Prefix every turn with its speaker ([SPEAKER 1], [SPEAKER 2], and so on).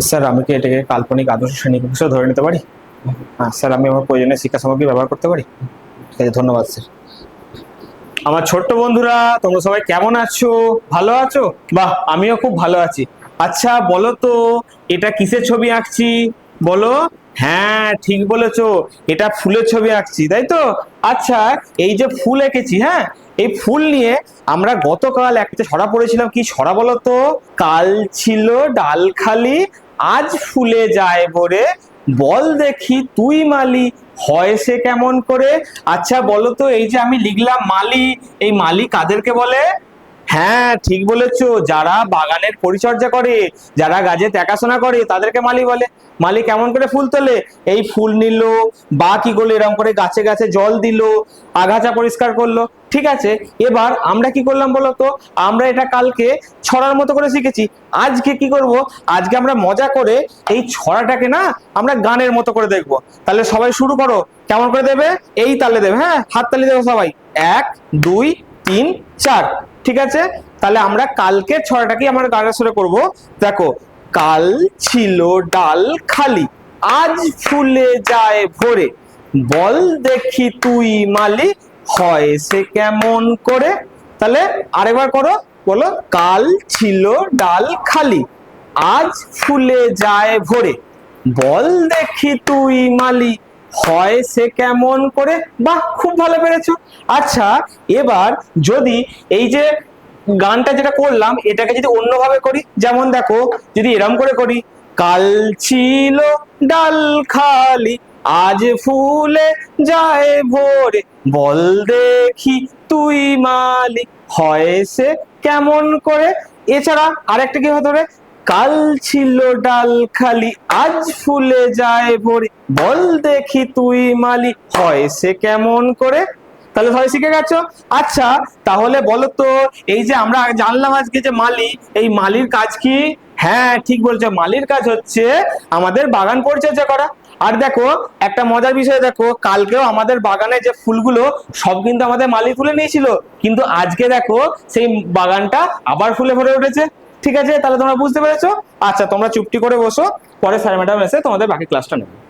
[SPEAKER 1] Sir, আমি কি এটাকে কাল্পনিক আদর্শ শ্রেণি হিসেবে ধরে নিতে পারি? হ্যাঁ স্যার, আমি আমার প্রয়োজনীয় শিক্ষা সামগ্রী ব্যবহার করতে পারি? ঠিক আছে, ধন্যবাদ, স্যার। আমার ছোট্ট বন্ধুরা, তোমরা সবাই কেমন আছো? ভালো আছো? বাহ, আমিও খুব ভালো আছি। আচ্ছা বলো তো, এটা কিসের ছবি আঁকছি? বলো। হ্যাঁ ঠিক বলেছ, এটা ফুলের ছবি আঁকছি, তাই তো? আচ্ছা এই যে ফুল এঁকেছি হ্যাঁ এই ফুল নিয়ে আমরা গতকাল একটা ছড়া পড়েছিলাম, কি ছড়া বলো তো? কাল ছিল ডাল খালি আজ ফুলে যায় ভরে। বল দেখি তুই মালি, হয় সে কেমন করে? আচ্ছা বলো তো, এই যে আমি লিখলাম মালি, এই মালি কাদেরকে বলে? হ্যাঁ ঠিক বলেছ, যারা বাগানের পরিচর্যা করে, যারা গাছে দেখাশোনা করে, তাদেরকে মালি বলে। মালি কেমন করে ফুল তোলে? এই ফুল নিল, বা কি করল এরকম করে গাছে গাছে জল দিল, আগাছা পরিষ্কার করল। ঠিক আছে? এবার আমরা কি করলাম বলতো? আমরা এটা কালকে ছড়ার মতো করে শিখেছি। আজকে কি করব? আজকে আমরা মজা করে এই ছড়াটাকে না আমরা গানের মতো করে দেখব। তাহলে সবাই শুরু করো। কেমন করে দেবে? এই তালে দেবে হ্যাঁ? হাত তালি দেবে সবাই। এক, দুই, তিন, চার। ঠিক আছে? তাহলে আমরা কালকে ছড়াটাকে আমরা গানের সুরে করব। দেখো, কাল ছিল ডাল খালি, আজ ফুলে যায় ভরে। বল দেখি তুই মালি হয় সে কেমন করে? তাহলে আরেকবার করো, বলো, কাল ছিল ডাল খালি, আজ ফুলে যায় ভরে। বল দেখি তুই মালি, হয় সে কেমন করে? বাহ, খুব ভালো পেরেছ। আচ্ছা এবার যদি এই যে গানটা যেটা করলাম, এটাকে যদি অন্যভাবে করি, যেমন দেখো, যদি এরম করে করি, কাল ছিল ডাল খালি আজ ফুলে যায় ভোরে। বল দেখি তুই মালি হয় সে কেমন করে? এছাড়া আরেকটা কি হতে পারে? কাল ছিল ডাল খালি, আজ ফুলে যায় ভোরে। বল দেখি তুই মালি হয় সে কেমন করে? তাহলে সবাই শিখে গেছো? আচ্ছা তাহলে বলো তো, এই যে আমরা জানলাম আজকে যে মালি, এই মালির কাজ কি? হ্যাঁ ঠিক বলছো, মালির কাজ হচ্ছে আমাদের বাগান পরিচর্যা করা। আর দেখো, একটা মজার বিষয় দেখো, কালকেও আমাদের বাগানে যে ফুলগুলো, সব কিন্তু আমাদের মালি ফুলে নিয়েছিল। কিন্তু আজকে দেখো, সেই বাগানটা আবার ফুলে ভরে উঠেছে। ঠিক আছে, তাহলে তোমরা বুঝতে পেরেছ? আচ্ছা তোমরা চুপটি করে বসো, পরে স্যার ম্যাডাম এসে তোমাদের বাকি ক্লাসটা নেবে।